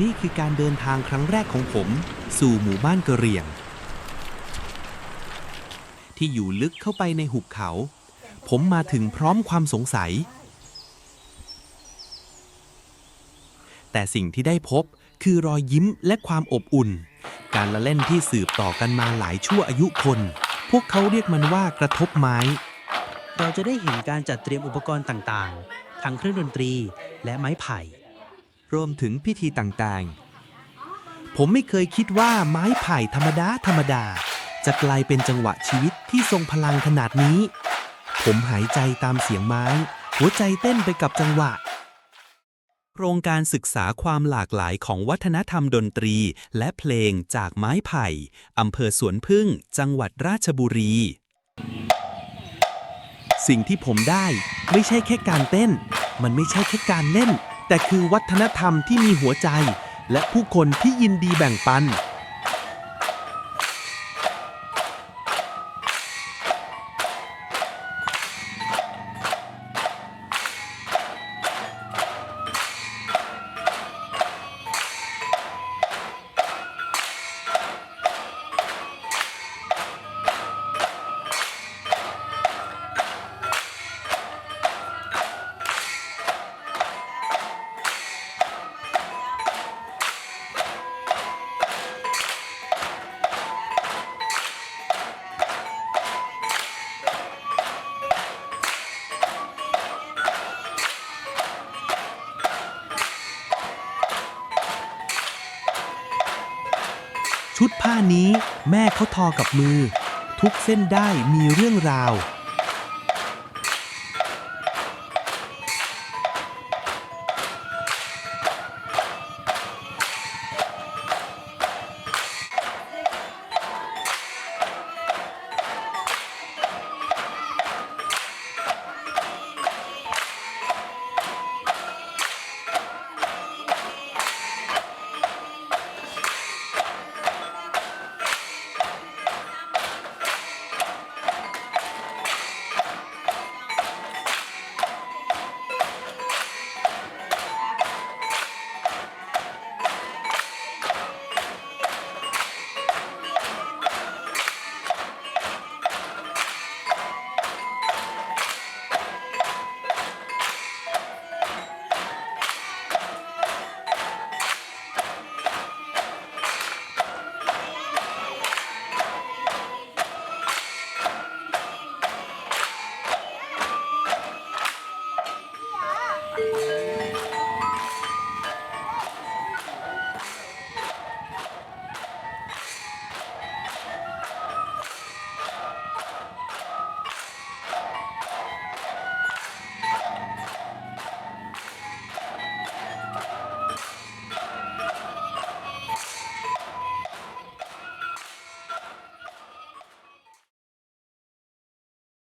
นี่คือการเดินทางครั้งแรกของผม สู่หมู่บ้านกะเหรี่ยง ที่อยู่ลึกเข้าไปในหุบเขา ผมมาถึงพร้อมความสงสัย แต่สิ่งที่ได้พบคือรอยยิ้มและความอบอุ่น การละเล่นที่สืบต่อกันมาหลายชั่วอายุคน พวกเขาเรียกมันว่ากระทบไม้ เราจะได้เห็นการจัดเตรียมอุปกรณ์ต่างๆ ทั้งเครื่องดนตรีและไม้ไผ่ รวมถึงพิธีต่างๆ ผมไม่เคยคิดว่าไม้ไผ่ธรรมดาธรรมดา จะกลายเป็นจังหวะชีวิตที่ทรงพลังขนาดนี้ ผมหายใจตามเสียงไม้ หัวใจเต้นไปกับจังหวะ โครงการศึกษาความหลากหลายของวัฒนธรรมดนตรี และเพลงจากไม้ไผ่อำเภอสวนพึ่ง จังหวัดราชบุรี สิ่งที่ผมได้ไม่ใช่แค่การเต้น มันไม่ใช่แค่การเล่น แต่คือวัฒนธรรมที่มีหัวใจ และผู้คนที่ยินดีแบ่งปัน ชุดผ้านี้แม่เขาทอกับมือ ทุกเส้นได้มีเรื่องราว